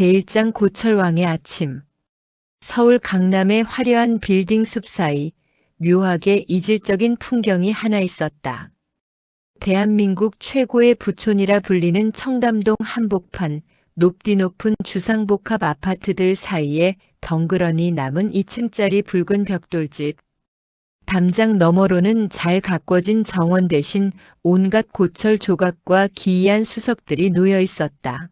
제1장 고철왕의 아침. 서울 강남의 화려한 빌딩 숲 사이 묘하게 이질적인 풍경이 하나 있었다. 대한민국 최고의 부촌이라 불리는 청담동 한복판 높디 높은 주상복합 아파트들 사이에 덩그러니 남은 2층짜리 붉은 벽돌집. 담장 너머로는 잘 가꿔진 정원 대신 온갖 고철 조각과 기이한 수석들이 놓여 있었다.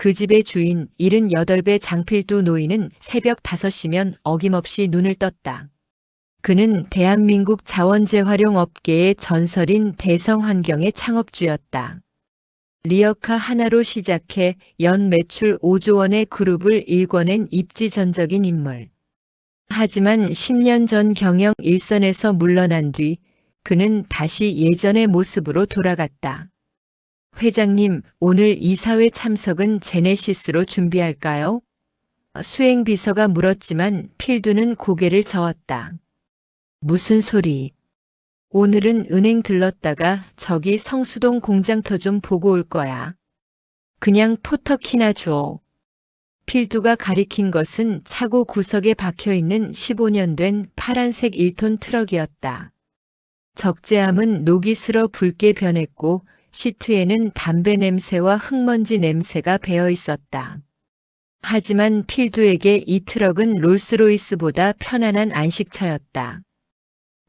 그 집의 주인 78배 장필두 노인은 새벽 5시면 어김없이 눈을 떴다. 그는 대한민국 자원재활용 업계의 전설인 대성환경의 창업주였다. 리어카 하나로 시작해 연 매출 5조 원의 그룹을 일궈낸 입지전적인 인물. 하지만 10년 전 경영 일선에서 물러난 뒤 그는 다시 예전의 모습으로 돌아갔다. 회장님, 오늘 이사회 참석은 제네시스로 준비할까요? 수행비서가 물었지만 필두는 고개를 저었다. 무슨 소리? 오늘은 은행 들렀다가 저기 성수동 공장터 좀 보고 올 거야. 그냥 포터키나 줘. 필두가 가리킨 것은 차고 구석에 박혀 있는 15년 된 파란색 1톤 트럭이었다. 적재함은 녹이 슬어 붉게 변했고 시트에는 담배 냄새와 흙먼지 냄새가 배어 있었다. 하지만 필두에게 이 트럭은 롤스로이스보다 편안한 안식처였다.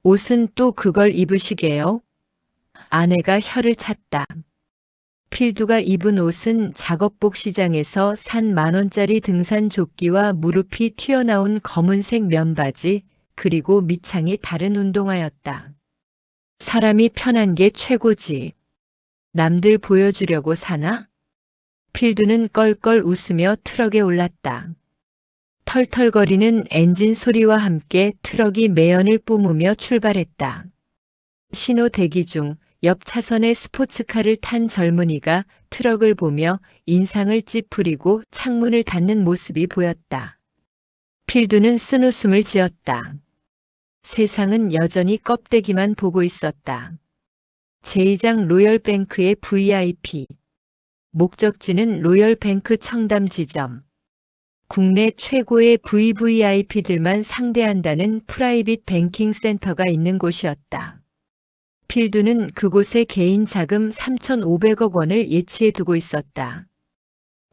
옷은 또 그걸 입으시게요? 아내가 혀를 찼다. 필두가 입은 옷은 작업복 시장에서 산 만원짜리 등산 조끼와 무릎이 튀어나온 검은색 면바지, 그리고 밑창이 다른 운동화였다. 사람이 편한 게 최고지. 남들 보여주려고 사나? 필두는 껄껄 웃으며 트럭에 올랐다. 털털거리는 엔진 소리와 함께 트럭이 매연을 뿜으며 출발했다. 신호 대기 중 옆 차선의 스포츠카를 탄 젊은이가 트럭을 보며 인상을 찌푸리고 창문을 닫는 모습이 보였다. 필두는 쓴 웃음을 지었다. 세상은 여전히 껍데기만 보고 있었다. 제2장 로열뱅크의 VIP. 목적지는 로열뱅크 청담 지점. 국내 최고의 VVIP들만 상대한다는 프라이빗 뱅킹 센터가 있는 곳이었다. 필두는 그곳에 개인 자금 3,500억 원을 예치해 두고 있었다.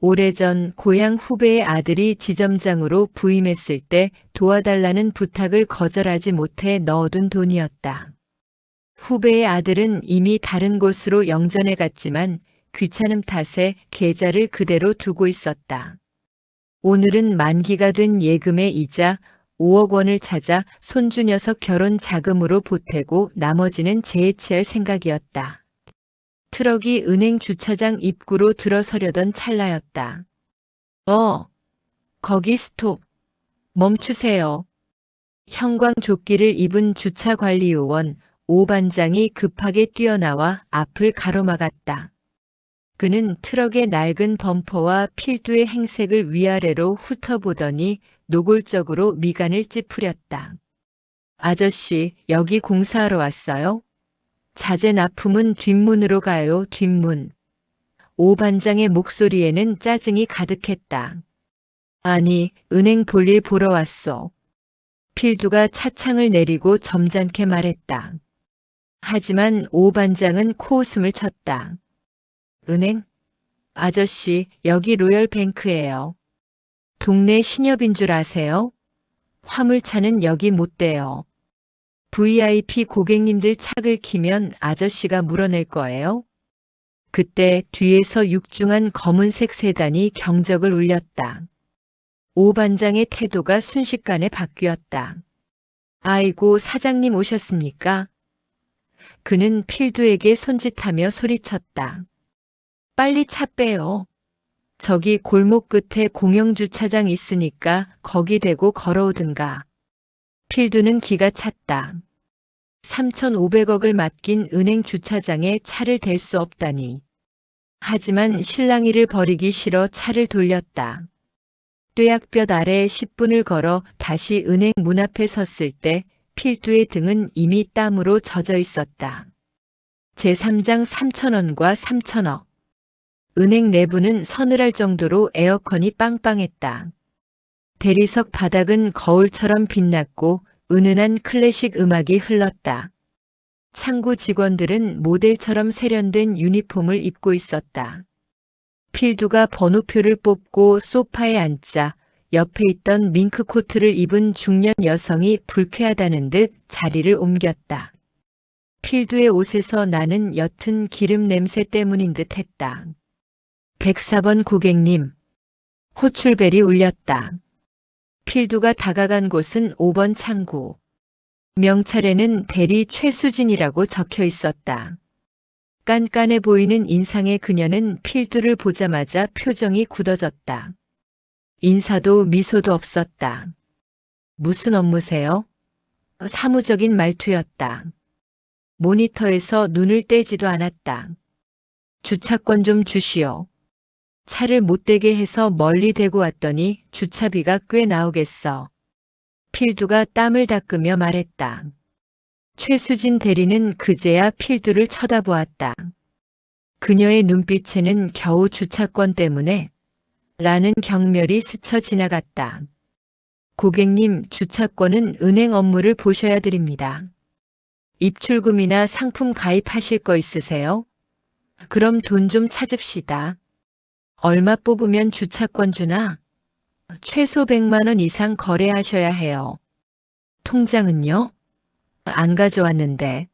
오래전 고향 후배의 아들이 지점장으로 부임했을 때 도와달라는 부탁을 거절하지 못해 넣어둔 돈이었다. 후배의 아들은 이미 다른 곳으로 영전에 갔지만 귀찮음 탓에 계좌를 그대로 두고 있었다. 오늘은 만기가 된 예금의 이자 5억 원을 찾아 손주 녀석 결혼 자금으로 보태고 나머지는 재해치할 생각이었다. 트럭이 은행 주차장 입구로 들어서려던 찰나였다. 어, 거기 스톱. 멈추세요. 형광 조끼를 입은 주차관리요원 오 반장이 급하게 뛰어나와 앞을 가로막았다. 그는 트럭의 낡은 범퍼와 필두의 행색을 위아래로 훑어보더니 노골적으로 미간을 찌푸렸다. 아저씨, 여기 공사하러 왔어요? 자재 납품은 뒷문으로 가요, 뒷문. 오 반장의 목소리에는 짜증이 가득했다. 아니, 은행 볼일 보러 왔어. 필두가 차창을 내리고 점잖게 말했다. 하지만 오 반장은 코웃음을 쳤다. 은행? 아저씨, 여기 로열뱅크예요. 동네 신협인 줄 아세요? 화물차는 여기 못 대요. VIP 고객님들 착을 키면 아저씨가 물어낼 거예요. 그때 뒤에서 육중한 검은색 세단이 경적을 울렸다. 오 반장의 태도가 순식간에 바뀌었다. 아이고, 사장님 오셨습니까? 그는 필두에게 손짓하며 소리쳤다. 빨리 차 빼요. 저기 골목 끝에 공영주차장 있으니까 거기 대고 걸어오든가. 필두는 기가 찼다. 3,500억을 맡긴 은행 주차장에 차를 댈 수 없다니. 하지만 실랑이를 버리기 싫어 차를 돌렸다. 뙤약볕 아래 10분을 걸어 다시 은행 문 앞에 섰을 때 필두의 등은 이미 땀으로 젖어 있었다. 제3장 3천원과 3천억. 은행 내부는 서늘할 정도로 에어컨이 빵빵했다. 대리석 바닥은 거울처럼 빛났고 은은한 클래식 음악이 흘렀다. 창구 직원들은 모델처럼 세련된 유니폼을 입고 있었다. 필두가 번호표를 뽑고 소파에 앉자 옆에 있던 밍크 코트를 입은 중년 여성이 불쾌하다는 듯 자리를 옮겼다. 필두의 옷에서 나는 옅은 기름 냄새 때문인 듯 했다. 104번 고객님. 호출벨이 울렸다. 필두가 다가간 곳은 5번 창구. 명찰에는 대리 최수진이라고 적혀 있었다. 깐깐해 보이는 인상의 그녀는 필두를 보자마자 표정이 굳어졌다. 인사도 미소도 없었다. 무슨 업무세요? 사무적인 말투였다. 모니터에서 눈을 떼지도 않았다. 주차권 좀 주시오. 차를 못 대게 해서 멀리 대고 왔더니 주차비가 꽤 나오겠어. 필두가 땀을 닦으며 말했다. 최수진 대리는 그제야 필두를 쳐다보았다. 그녀의 눈빛에는 겨우 주차권 때문에 라는 경멸이 스쳐 지나갔다. 고객님, 주차권은 은행 업무를 보셔야 드립니다. 입출금이나 상품 가입하실 거 있으세요? 그럼 돈 좀 찾읍시다. 얼마 뽑으면 주차권 주나? 최소 100만 원 이상 거래하셔야 해요. 통장은요? 안 가져왔는데.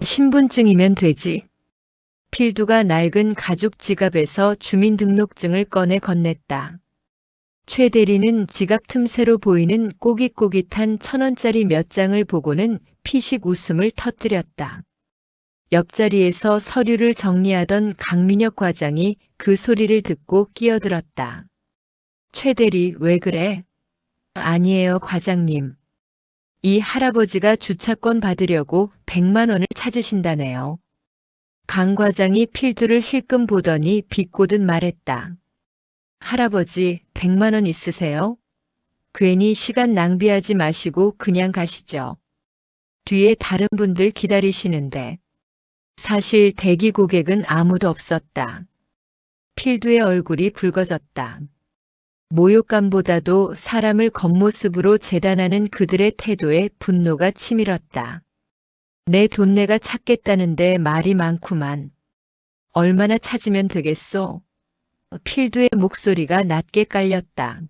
신분증이면 되지. 필두가 낡은 가죽 지갑에서 주민등록증을 꺼내 건넸다. 최 대리는 지갑 틈새로 보이는 꼬깃꼬깃한 천원짜리 몇 장을 보고는 피식 웃음을 터뜨렸다. 옆자리에서 서류를 정리하던 강민혁 과장이 그 소리를 듣고 끼어들었다. 최 대리 왜 그래? 아니에요 과장님. 이 할아버지가 주차권 받으려고 100만 원을 찾으신다네요. 강 과장이 필두를 힐끔 보더니 비꼬듯 말했다. 할아버지 100만 원 있으세요? 괜히 시간 낭비하지 마시고 그냥 가시죠. 뒤에 다른 분들 기다리시는데. 사실 대기 고객은 아무도 없었다. 필두의 얼굴이 붉어졌다. 모욕감보다도 사람을 겉모습으로 재단하는 그들의 태도에 분노가 치밀었다. 내 돈 내가 찾겠다는데 말이 많구만. 얼마나 찾으면 되겠소? 필두의 목소리가 낮게 깔렸다.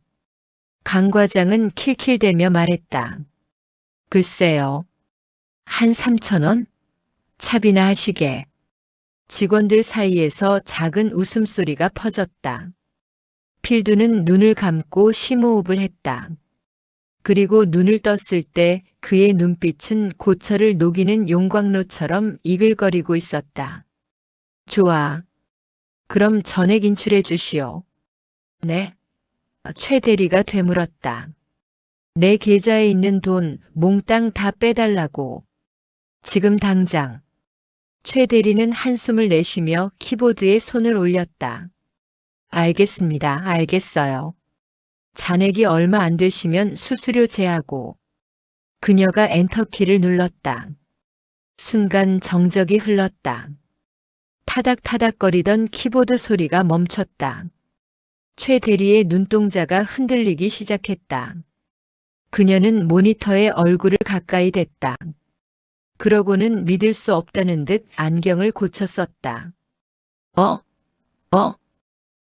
강 과장은 킬킬대며 말했다. 글쎄요. 한 3천 원? 차비나 하시게. 직원들 사이에서 작은 웃음소리가 퍼졌다. 필두는 눈을 감고 심호흡을 했다. 그리고 눈을 떴을 때 그의 눈빛은 고철을 녹이는 용광로처럼 이글거리고 있었다. 좋아. 그럼 전액 인출해 주시오. 네. 최 대리가 되물었다. 내 계좌에 있는 돈 몽땅 다 빼달라고. 지금 당장. 최 대리는 한숨을 내쉬며 키보드에 손을 올렸다. 알겠습니다. 알겠어요. 잔액이 얼마 안 되시면 수수료 제하고. 그녀가 엔터키를 눌렀다. 순간 정적이 흘렀다. 타닥타닥거리던 키보드 소리가 멈췄다. 최 대리의 눈동자가 흔들리기 시작했다. 그녀는 모니터에 얼굴을 가까이 댔다. 그러고는 믿을 수 없다는 듯 안경을 고쳤었다. 어? 어?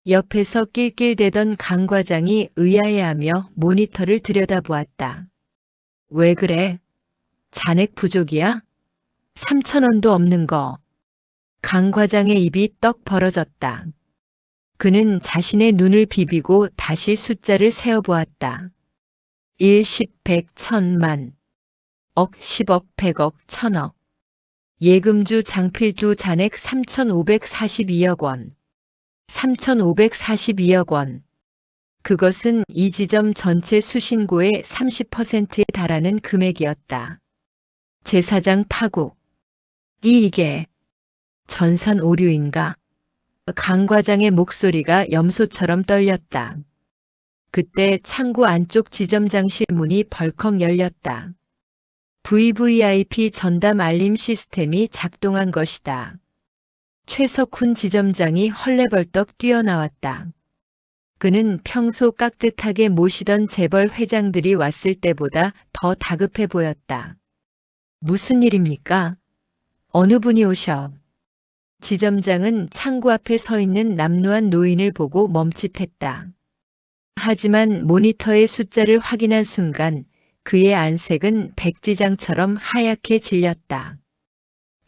옆에서 낄낄대던 강 과장이 의아해하며 모니터를 들여다보았다. 왜 그래? 잔액 부족이야? 3천 원도 없는 거. 강 과장의 입이 떡 벌어졌다. 그는 자신의 눈을 비비고 다시 숫자를 세어보았다. 1, 10, 100, 천만. 억, 10억, 100억, 천억. 예금주 장필 두 잔액 3,542억 원. 3,542억 원. 그것은 이 지점 전체 수신고의 30%에 달하는 금액이었다. 제사장 파국. 이 이게 전산 오류인가? 강 과장의 목소리가 염소처럼 떨렸다. 그때 창구 안쪽 지점장실 문이 벌컥 열렸다. VVIP 전담 알림 시스템이 작동한 것이다. 최석훈 지점장이 헐레벌떡 뛰어나왔다. 그는 평소 깍듯하게 모시던 재벌 회장들이 왔을 때보다 더 다급해 보였다. 무슨 일입니까? 어느 분이 오셔? 지점장은 창구 앞에 서 있는 남루한 노인을 보고 멈칫했다. 하지만 모니터의 숫자를 확인한 순간 그의 안색은 백지장처럼 하얗게 질렸다.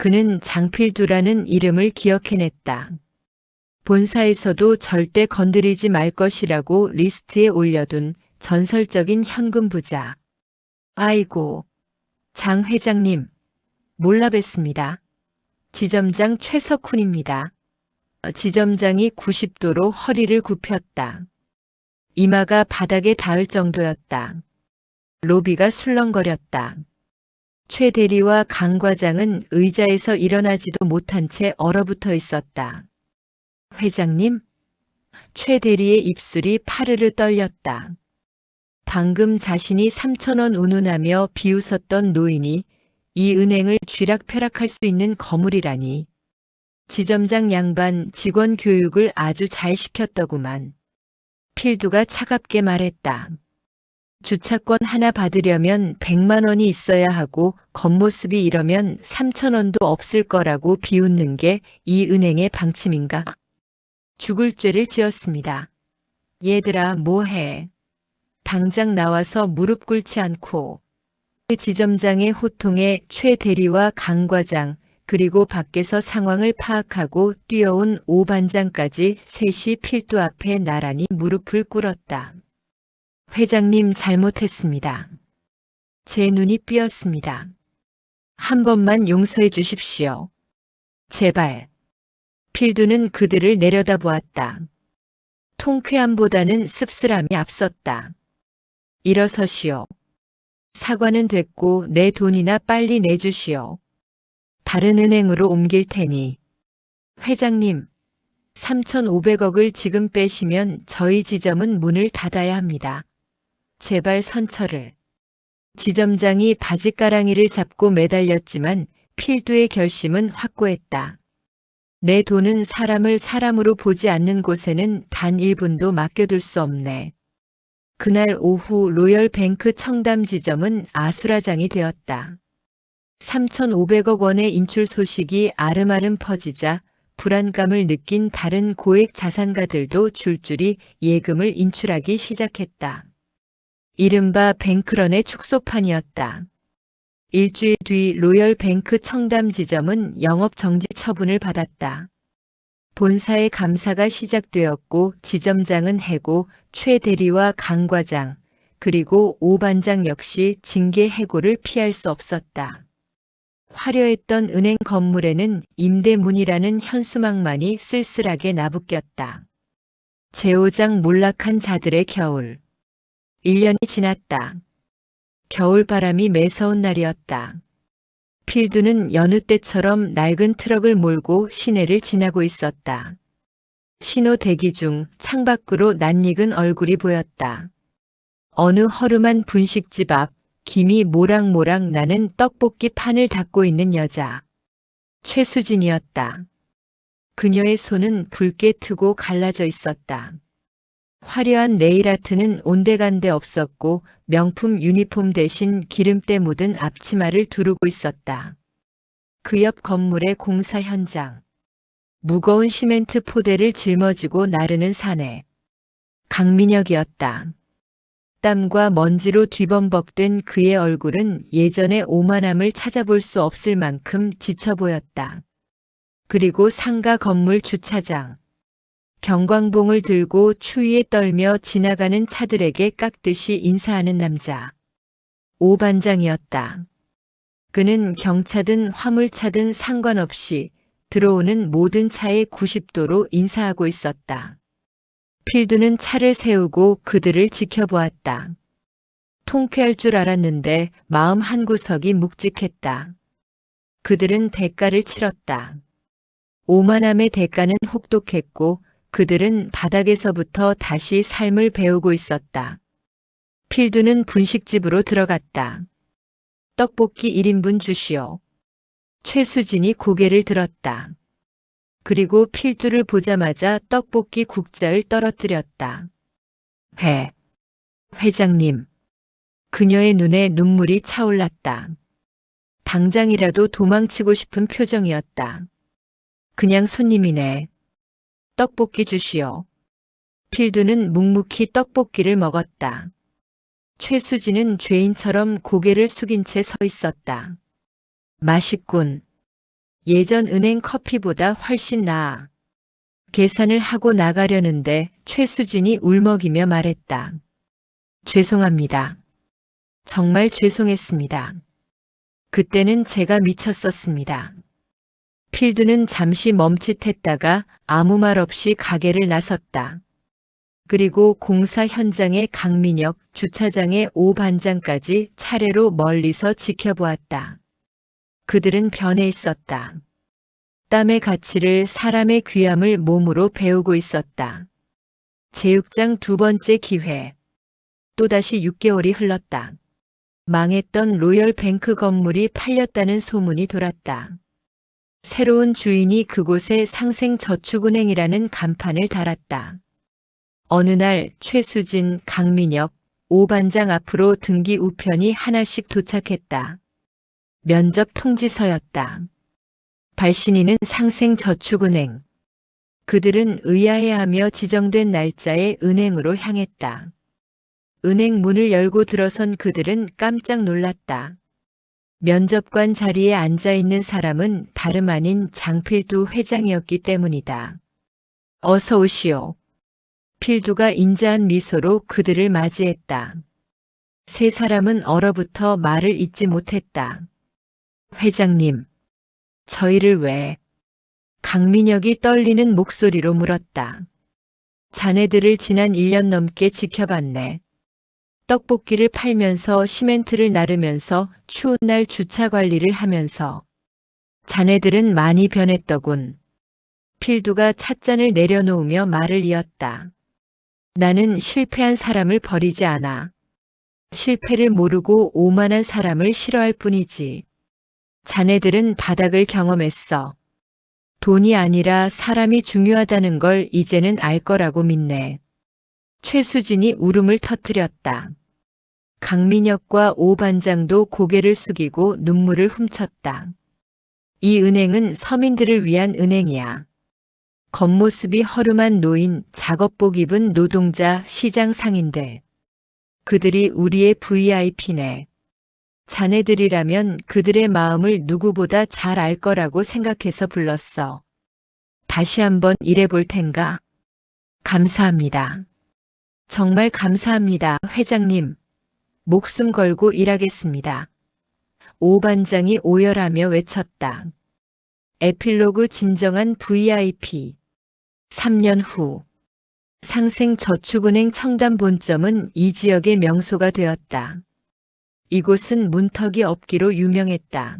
그는 장필두라는 이름을 기억해냈다. 본사에서도 절대 건드리지 말 것이라고 리스트에 올려둔 전설적인 현금 부자. 아이고, 장 회장님, 몰라 뵀습니다. 지점장 최석훈입니다. 지점장이 90도로 허리를 굽혔다. 이마가 바닥에 닿을 정도였다. 로비가 술렁거렸다. 최 대리와 강 과장은 의자에서 일어나지도 못한 채 얼어붙어 있었다. 회장님? 최 대리의 입술이 파르르 떨렸다. 방금 자신이 3천원 운운하며 비웃었던 노인이 이 은행을 쥐락펴락할 수 있는 거물이라니. 지점장 양반 직원 교육을 아주 잘 시켰더구만. 필두가 차갑게 말했다. 주차권 하나 받으려면 100만 원이 있어야 하고 겉모습이 이러면 3천 원도 없을 거라고 비웃는 게 이 은행의 방침인가? 죽을 죄를 지었습니다. 얘들아 뭐해? 당장 나와서 무릎 꿇지 않고 그 지점장의 호통에 최 대리와 강 과장 그리고 밖에서 상황을 파악하고 뛰어온 오 반장까지 셋이 필두 앞에 나란히 무릎을 꿇었다. 회장님 잘못했습니다. 제 눈이 삐었습니다. 한 번만 용서해 주십시오. 제발. 필두는 그들을 내려다보았다. 통쾌함보다는 씁쓸함이 앞섰다. 일어서시오. 사과는 됐고 내 돈이나 빨리 내주시오. 다른 은행으로 옮길 테니. 회장님, 3,500억을 지금 빼시면 저희 지점은 문을 닫아야 합니다. 제발 선처를. 지점장이 바지가랑이를 잡고 매달렸지만 필두의 결심은 확고했다. 내 돈은 사람을 사람으로 보지 않는 곳에는 단 1분도 맡겨둘 수 없네. 그날 오후 로열뱅크 청담 지점은 아수라장이 되었다. 3,500억 원의 인출 소식이 아름아름 퍼지자 불안감을 느낀 다른 고액 자산가들도 줄줄이 예금을 인출하기 시작했다. 이른바 뱅크런의 축소판이었다. 일주일 뒤 로열뱅크 청담 지점은 영업 정지 처분을 받았다. 본사의 감사가 시작되었고 지점장은 해고, 최 대리와 강 과장, 그리고 오 반장 역시 징계 해고를 피할 수 없었다. 화려했던 은행 건물에는 임대문이라는 현수막만이 쓸쓸하게 나부꼈다. 제오장 몰락한 자들의 겨울. 1년이 지났다. 겨울바람이 매서운 날이었다. 필두는 여느 때처럼 낡은 트럭을 몰고 시내를 지나고 있었다. 신호 대기 중 창밖으로 낯익은 얼굴이 보였다. 어느 허름한 분식집 앞 김이 모락모락 나는 떡볶이 판을 닫고 있는 여자. 최수진이었다. 그녀의 손은 붉게 트고 갈라져 있었다. 화려한 네일 아트는 온데간데 없었고 명품 유니폼 대신 기름때 묻은 앞치마를 두르고 있었다. 그 옆 건물의 공사 현장. 무거운 시멘트 포대를 짊어지고 나르는 사내. 강민혁이었다. 땀과 먼지로 뒤범벅된 그의 얼굴은 예전의 오만함을 찾아볼 수 없을 만큼 지쳐 보였다. 그리고 상가 건물 주차장. 경광봉을 들고 추위에 떨며 지나가는 차들에게 깍듯이 인사하는 남자. 오 반장이었다. 그는 경차든 화물차든 상관없이 들어오는 모든 차에 90도로 인사하고 있었다. 필두는 차를 세우고 그들을 지켜보았다. 통쾌할 줄 알았는데 마음 한구석이 묵직했다. 그들은 대가를 치렀다. 오만함의 대가는 혹독했고 그들은 바닥에서부터 다시 삶을 배우고 있었다. 필두는 분식집으로 들어갔다. 떡볶이 1인분 주시오. 최수진이 고개를 들었다. 그리고 필두를 보자마자 떡볶이 국자를 떨어뜨렸다. 회. 회장님. 그녀의 눈에 눈물이 차올랐다. 당장이라도 도망치고 싶은 표정이었다. 그냥 손님이네. 떡볶이 주시오. 필두는 묵묵히 떡볶이를 먹었다. 최수진은 죄인처럼 고개를 숙인 채 서 있었다. 맛있군. 예전 은행 커피보다 훨씬 나아. 계산을 하고 나가려는데 최수진이 울먹이며 말했다. 죄송합니다. 정말 죄송했습니다. 그때는 제가 미쳤었습니다. 필두는 잠시 멈칫했다가 아무 말 없이 가게를 나섰다. 그리고 공사 현장의 강민혁, 주차장의 오 반장까지 차례로 멀리서 지켜보았다. 그들은 변해 있었다. 땀의 가치를 사람의 귀함을 몸으로 배우고 있었다. 제육장 두 번째 기회. 또다시 6개월이 흘렀다. 망했던 로열 뱅크 건물이 팔렸다는 소문이 돌았다. 새로운 주인이 그곳에 상생저축은행이라는 간판을 달았다. 어느 날 최수진, 강민혁, 오반장 앞으로 등기 우편이 하나씩 도착했다. 면접 통지서였다. 발신인은 상생저축은행. 그들은 의아해하며 지정된 날짜에 은행으로 향했다. 은행 문을 열고 들어선 그들은 깜짝 놀랐다. 면접관 자리에 앉아 있는 사람은 다름 아닌 장필두 회장이었기 때문이다. 어서 오시오. 필두가 인자한 미소로 그들을 맞이했다. 세 사람은 얼어붙어 말을 잇지 못했다. 회장님, 저희를 왜? 강민혁이 떨리는 목소리로 물었다. 자네들을 지난 1년 넘게 지켜봤네. 떡볶이를 팔면서 시멘트를 나르면서 추운 날 주차 관리를 하면서 자네들은 많이 변했더군. 필두가 찻잔을 내려놓으며 말을 이었다. 나는 실패한 사람을 버리지 않아. 실패를 모르고 오만한 사람을 싫어할 뿐이지. 자네들은 바닥을 경험했어. 돈이 아니라 사람이 중요하다는 걸 이제는 알 거라고 믿네. 최수진이 울음을 터뜨렸다. 강민혁과 오 반장도 고개를 숙이고 눈물을 훔쳤다. 이 은행은 서민들을 위한 은행이야. 겉모습이 허름한 노인, 작업복 입은 노동자, 시장 상인들. 그들이 우리의 VIP네. 자네들이라면 그들의 마음을 누구보다 잘 알 거라고 생각해서 불렀어. 다시 한번 일해볼 텐가? 감사합니다. 정말 감사합니다, 회장님. 목숨 걸고 일하겠습니다. 오 반장이 오열하며 외쳤다. 에필로그 진정한 VIP. 3년 후. 상생저축은행 청담 본점은 이 지역의 명소가 되었다. 이곳은 문턱이 없기로 유명했다.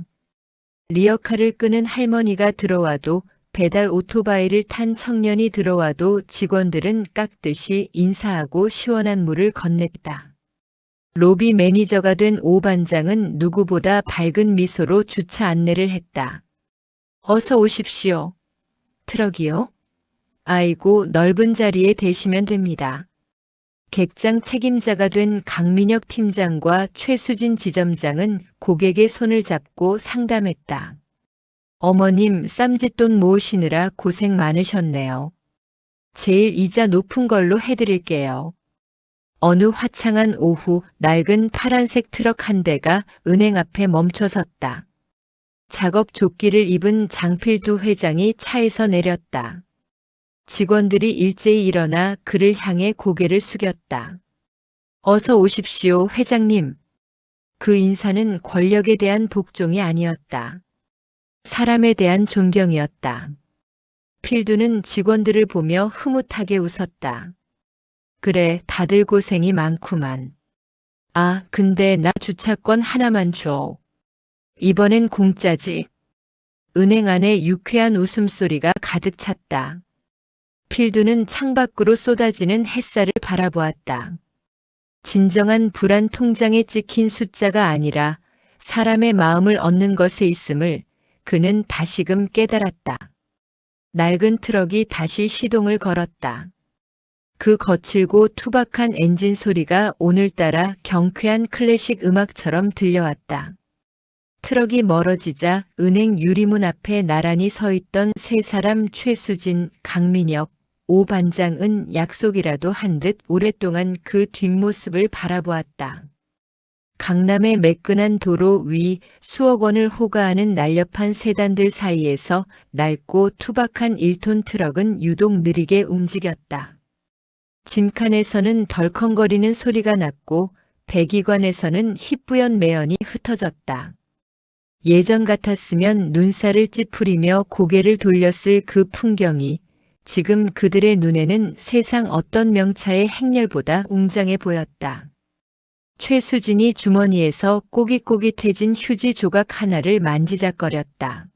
리어카를 끄는 할머니가 들어와도 배달 오토바이를 탄 청년이 들어와도 직원들은 깍듯이 인사하고 시원한 물을 건넸다. 로비 매니저가 된 오 반장은 누구보다 밝은 미소로 주차 안내를 했다. 어서 오십시오. 트럭이요? 아이고 넓은 자리에 대시면 됩니다. 객장 책임자가 된 강민혁 팀장과 최수진 지점장은 고객의 손을 잡고 상담했다. 어머님 쌈짓돈 모으시느라 고생 많으셨네요. 제일 이자 높은 걸로 해드릴게요. 어느 화창한 오후 낡은 파란색 트럭 한 대가 은행 앞에 멈춰 섰다. 작업 조끼를 입은 장필두 회장이 차에서 내렸다. 직원들이 일제히 일어나 그를 향해 고개를 숙였다. 어서 오십시오, 회장님. 그 인사는 권력에 대한 복종이 아니었다. 사람에 대한 존경이었다. 필두는 직원들을 보며 흐뭇하게 웃었다. 그래, 다들 고생이 많구만. 아, 근데 나 주차권 하나만 줘. 이번엔 공짜지. 은행 안에 유쾌한 웃음소리가 가득 찼다. 필두는 창밖으로 쏟아지는 햇살을 바라보았다. 진정한 불안 통장에 찍힌 숫자가 아니라 사람의 마음을 얻는 것에 있음을 그는 다시금 깨달았다. 낡은 트럭이 다시 시동을 걸었다. 그 거칠고 투박한 엔진 소리가 오늘따라 경쾌한 클래식 음악처럼 들려왔다. 트럭이 멀어지자 은행 유리문 앞에 나란히 서 있던 세 사람 최수진, 강민혁, 오 반장은 약속이라도 한 듯 오랫동안 그 뒷모습을 바라보았다. 강남의 매끈한 도로 위 수억 원을 호가하는 날렵한 세단들 사이에서 낡고 투박한 1톤 트럭은 유독 느리게 움직였다. 짐칸에서는 덜컹거리는 소리가 났고 배기관에서는 희뿌연 매연이 흩어졌다. 예전 같았으면 눈살을 찌푸리며 고개를 돌렸을 그 풍경이 지금 그들의 눈에는 세상 어떤 명차의 행렬보다 웅장해 보였다. 최수진이 주머니에서 꼬깃꼬깃해진 휴지 조각 하나를 만지작거렸다.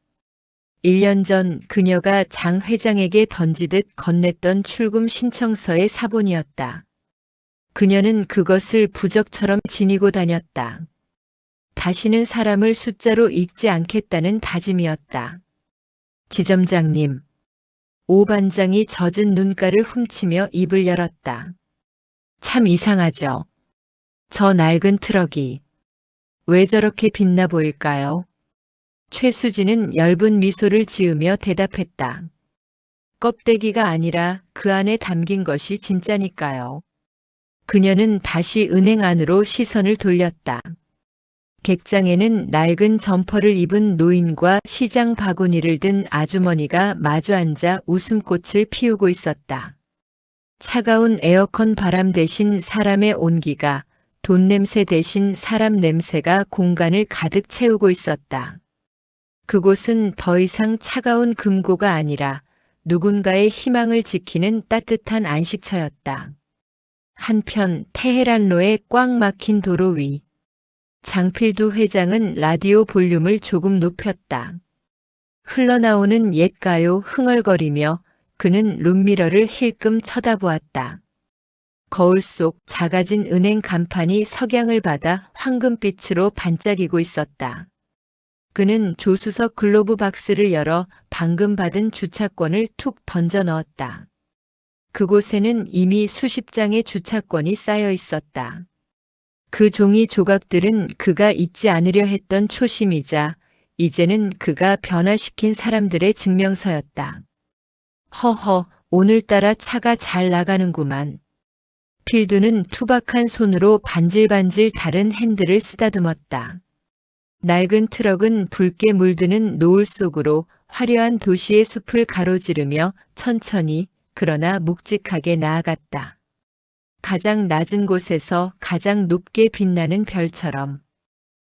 1년 전 그녀가 장 회장에게 던지듯 건넸던 출금 신청서의 사본이었다. 그녀는 그것을 부적처럼 지니고 다녔다. 다시는 사람을 숫자로 읽지 않겠다는 다짐이었다. 지점장님. 오 반장이 젖은 눈가를 훔치며 입을 열었다. 참 이상하죠. 저 낡은 트럭이. 왜 저렇게 빛나 보일까요? 최수진은 엷은 미소를 지으며 대답했다. 껍데기가 아니라 그 안에 담긴 것이 진짜니까요. 그녀는 다시 은행 안으로 시선을 돌렸다. 객장에는 낡은 점퍼를 입은 노인과 시장 바구니를 든 아주머니가 마주 앉아 웃음꽃을 피우고 있었다. 차가운 에어컨 바람 대신 사람의 온기가 돈 냄새 대신 사람 냄새가 공간을 가득 채우고 있었다. 그곳은 더 이상 차가운 금고가 아니라 누군가의 희망을 지키는 따뜻한 안식처였다. 한편 테헤란로의 꽉 막힌 도로 위 장필두 회장은 라디오 볼륨을 조금 높였다. 흘러나오는 옛 가요 흥얼거리며 그는 룸미러를 힐끔 쳐다보았다. 거울 속 작아진 은행 간판이 석양을 받아 황금빛으로 반짝이고 있었다. 그는 조수석 글로브 박스를 열어 방금 받은 주차권을 툭 던져 넣었다. 그곳에는 이미 수십 장의 주차권이 쌓여 있었다. 그 종이 조각들은 그가 잊지 않으려 했던 초심이자 이제는 그가 변화시킨 사람들의 증명서였다. 허허, 오늘따라 차가 잘 나가는구만. 필두는 투박한 손으로 반질반질 다른 핸들을 쓰다듬었다. 낡은 트럭은 붉게 물드는 노을 속으로 화려한 도시의 숲을 가로지르며 천천히 그러나 묵직하게 나아갔다. 가장 낮은 곳에서 가장 높게 빛나는 별처럼